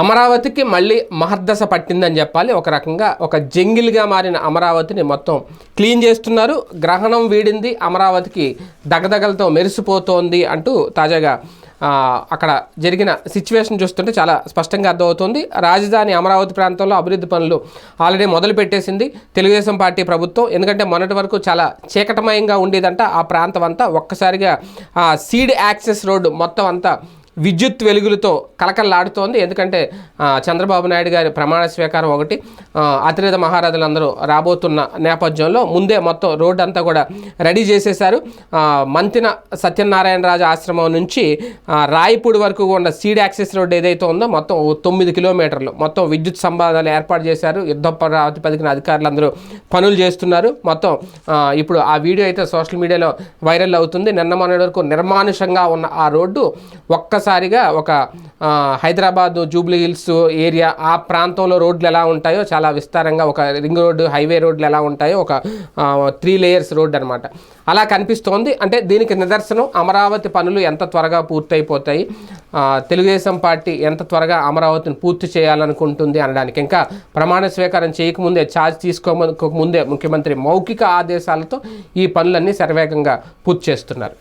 అమరావతికి మళ్ళీ మహర్దశ పట్టిందని చెప్పాలి. ఒక రకంగా ఒక జంగిల్గా మారిన అమరావతిని మొత్తం క్లీన్ చేస్తున్నారు. గ్రహణం వీడింది. అమరావతికి దగదగలతో మెరిసిపోతోంది అంటూ తాజాగా అక్కడ జరిగిన సిచ్యువేషన్ చూస్తుంటే చాలా స్పష్టంగా అర్థమవుతుంది. రాజధాని అమరావతి ప్రాంతంలో అభివృద్ధి పనులు ఆల్రెడీ మొదలు పెట్టేసింది తెలుగుదేశం పార్టీ ప్రభుత్వం. ఎందుకంటే మొన్నటి వరకు చాలా చీకటమయంగా ఉండేదంట ఆ ప్రాంతం అంతా ఒక్కసారిగా సీడ్ యాక్సెస్ రోడ్డు మొత్తం అంతా విద్యుత్ వెలుగులతో కలకల్లాడుతోంది ఎందుకంటే చంద్రబాబు నాయుడు గారి ప్రమాణ స్వీకారం ఒకటి ఆ, అతిరథ మహారాజులందరూ రాబోతున్న నేపథ్యంలో ముందే మొత్తం రోడ్డు అంతా కూడా రెడీ చేసేశారు. మంతిన సత్యనారాయణ రాజు ఆశ్రమం నుంచి రాయపూడి వరకు ఉన్న సీడ్ యాక్సెస్ రోడ్డు ఏదైతే ఉందో మొత్తం తొమ్మిది కిలోమీటర్లు మొత్తం విద్యుత్ సంబంధాలు ఏర్పాటు చేశారు. యుద్ధ ప్రాతిపదికన అధికారులందరూ పనులు చేస్తున్నారు. మొత్తం ఇప్పుడు ఆ వీడియో అయితే సోషల్ మీడియాలో వైరల్ అవుతుంది. నిన్న మొన్నటి వరకు నిర్మానుషంగా ఉన్న ఆ రోడ్డు ఒక్క ఒక్కసారిగా ఒక హైదరాబాద్ జూబ్లీ హిల్స్ ఏరియా ఆ ప్రాంతంలో రోడ్లు ఎలా ఉంటాయో చాలా విస్తారంగా ఒక రింగ్ రోడ్డు హైవే రోడ్లు ఎలా ఉంటాయో ఒక త్రీ లేయర్స్ రోడ్ అనమాట అలా కనిపిస్తోంది. అంటే దీనికి నిదర్శనం అమరావతి పనులు ఎంత త్వరగా పూర్తయిపోతాయి తెలుగుదేశం పార్టీ ఎంత త్వరగా అమరావతిని పూర్తి చేయాలనుకుంటుంది అనడానికి. ఇంకా ప్రమాణ స్వీకారం చేయకముందే ఛార్జ్ తీసుకోక ముందే ముఖ్యమంత్రి మౌఖిక ఆదేశాలతో ఈ పనులన్నీ శరవేగంగా పూర్తి చేస్తున్నారు.